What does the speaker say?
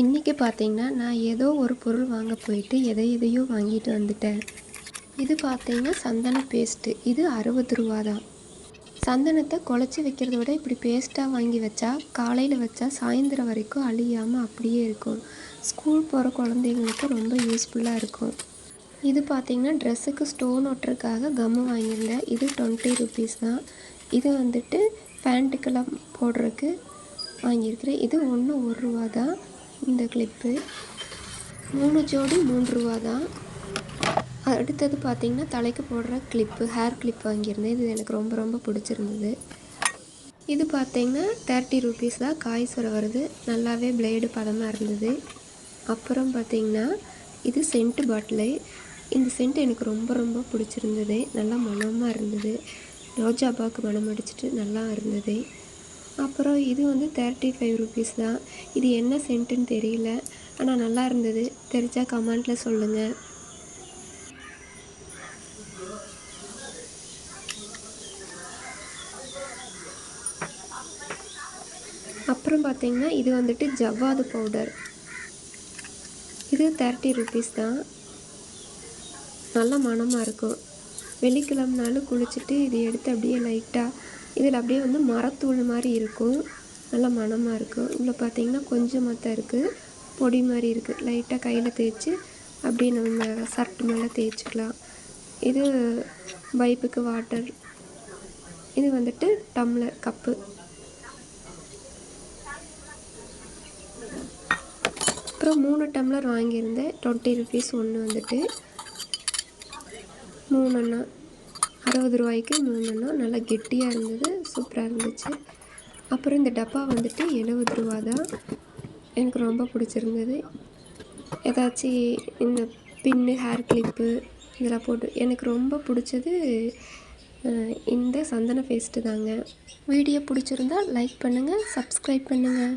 இன்றைக்கி பார்த்தீங்கன்னா நான் ஏதோ ஒரு பொருள் வாங்க போயிட்டு எதை எதையோ வாங்கிட்டு வந்துட்டேன். இது பார்த்தீங்கன்னா சந்தன பேஸ்ட்டு இது அறுபது ரூபா தான். சந்தனத்தை குழச்சி வைக்கிறத விட இப்படி பேஸ்ட்டாக வாங்கி வச்சா காலையில் வச்சா சாயந்தரம் வரைக்கும் அழியாமல் அப்படியே இருக்கும். ஸ்கூல் போகிற குழந்தைங்களுக்கு ரொம்ப யூஸ்ஃபுல்லாக இருக்கும். இது பார்த்தீங்கன்னா ட்ரெஸ்ஸுக்கு ஸ்டோன் ஒட்டுறதுக்காக கம்மு வாங்கியிருந்தேன். இது டுவெண்ட்டி ருபீஸ் தான். இது வந்துட்டு பேண்ட்டுக்கெல்லாம் போடுறதுக்கு வாங்கியிருக்கிறேன். இது ஒன்று ஒரு ரூபா தான். இந்த கிளிப்பு மூணு ஜோடி மூன்று ரூபா தான் அடுத்தது பார்த்திங்கன்னா தலைக்கு போடுற கிளிப்பு ஹேர் கிளிப் வாங்கியிருந்தேன். இது எனக்கு ரொம்ப ரொம்ப பிடிச்சிருந்தது. இது பார்த்திங்கன்னா தேர்ட்டி ருபீஸ் தான். காய் சுர வருது. நல்லாவே பிளேடு பதமாக இருந்தது. அப்புறம் பார்த்திங்கன்னா இது சென்ட்டு பாட்டிலு இந்த சென்ட் எனக்கு ரொம்ப ரொம்ப பிடிச்சிருந்தது. நல்லா மனமாக இருந்தது. ரோஜாபாக்கு மனம் அடிச்சிட்டு நல்லா இருந்தது. அப்புறம் இது வந்து தேர்ட்டி ஃபைவ் ருபீஸ் தான். இது என்ன சென்ட்டுன்னு தெரியல. ஆனால் நல்லா இருந்தது. தெரிஞ்சால் கமெண்ட்டில் சொல்லுங்கள் அப்புறம் பார்த்தீங்கன்னா இது வந்துட்டு ஜவ்வாது பவுடர் இது தேர்ட்டி ருபீஸ் தான். நல்ல மணமாக இருக்கும். வெள்ளிக்கிழமனாலும் குளிச்சுட்டு இது எடுத்து அப்படியே லைட்டாக இதில் அப்படியே வந்து மரத்தூள் மாதிரி இருக்கும். நல்லா மணமாக இருக்கும். இதில் பார்த்தீங்கன்னா கொஞ்சமாக தான் இருக்குது பொடி மாதிரி இருக்குது லைட்டாக கையில் தேய்ச்சி அப்படியே நம்ம சர்ட் மேலே தேய்ச்சிக்கலாம். இது பைப்புக்கு வாட்டர் இது வந்துட்டு டம்ளர் கப்பு அப்புறம் மூணு டம்ளர் வாங்கியிருந்தேன். டுவெண்ட்டி ருபீஸ் ஒன்று வந்துட்டு. மூணுன்னா அறுபது ரூபாய்க்கு மூணுன்னா நல்லா கெட்டியாக இருந்தது சூப்பராக இருந்துச்சு. அப்புறம் இந்த டப்பா வந்துட்டு எழுபது ரூபா தான். எனக்கு ரொம்ப பிடிச்சிருந்தது. ஏதாச்சும் இந்த பின்னு ஹேர் கிளிப்பு இதெல்லாம் போட்டு எனக்கு ரொம்ப பிடிச்சது இந்த சந்தன பேஸ்ட்டு தாங்க. வீடியோ பிடிச்சிருந்தா லைக் பண்ணுங்கள் சப்ஸ்கிரைப் பண்ணுங்கள்